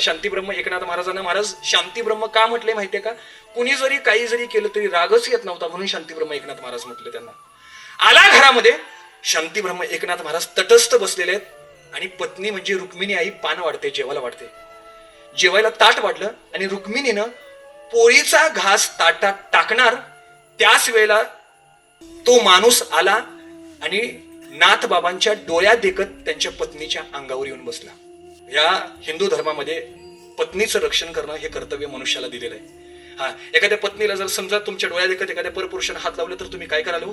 शांती ब्रह्म एकनाथ महाराजांना महाराज शांती ब्रह्म का म्हटले माहितीये का? कुणी जरी काही जरी केलं तरी रागच येत नव्हता म्हणून शांती ब्रह्म एकनाथ महाराज म्हटले त्यांना. आला घरामध्ये शांती ब्रह्म एकनाथ महाराज तटस्थ बसलेले आहेत आणि पत्नी म्हणजे रुक्मिणी आई पान वाढते जेवायला वाढते. जेवायला ताट वाढलं आणि रुक्मिणीनं पोळीचा घास ताटात टाकणार त्याच वेळेला तो माणूस आला आणि नाथ बाबांच्या देखत त्यांच्या पत्नीच्या अंगावर येऊन बसला. या हिंदू धर्मामध्ये पत्नीचं रक्षण करणं हे कर्तव्य मनुष्याला दिलेलं आहे. हा एखाद्या पत्नीला जर समजा तुमच्या डोळ्या देखत एखाद्या परपुरुषाने हात लावले तर तुम्ही काय कराल हो?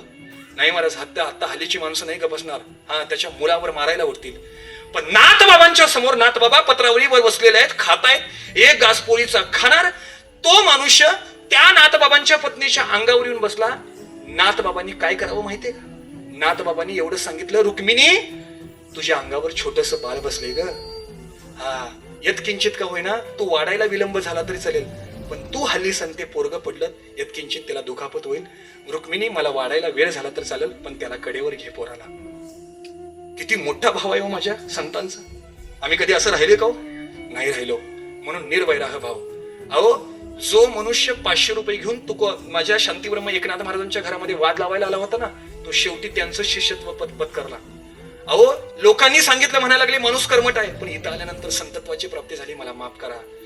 नाही महाराज हत्या आत्ता हल्लीची माणसं नाही का बसणार? हा त्याच्या मुलावर मारायला उठतील पण नाथ बाबांच्या समोर नाथ बाबा पत्रावळीवर बसलेले आहेत खातायत एक गासपोळीचा खाणार. तो मनुष्य त्या नाथबाबांच्या पत्नीच्या अंगावर येऊन बसला. नाथबाबांनी काय करावं माहितीये का? नाथबाबांनी एवढं सांगितलं रुक्मिणी तुझ्या अंगावर छोटस बाल बसले ग. हा यत्किंचित का होईना तू वाढायला विलंब झाला तरी चालेल. पण तू हल्ली संते पोरग पडलं यत्किंचित त्याला दुखापत होईल. रुक्मिणी मला वाढायला वेळ झाला तर चालेल पण त्याला कडेवर घे पोराला. किती मोठा भाव आहे हो माझ्या संतांचा. आम्ही कधी असं राहिले का हो? नाही राहिलो. म्हणून निर्वैराह भाव. अहो जो मनुष्य पाचशे रुपये घेऊन तू को- माझ्या शांतीब्रह्म एकनाथ महाराजांच्या घरामध्ये वाद लावायला आला होता ना तो शेवटी त्यांचं शिष्यत्व पद पत्करला. अहो लोकांनी सांगितलं म्हणायला लागले माणूस कर्मट आहे. पण इथं आल्यानंतर संतत्वाची प्राप्ती झाली मला माफ करा.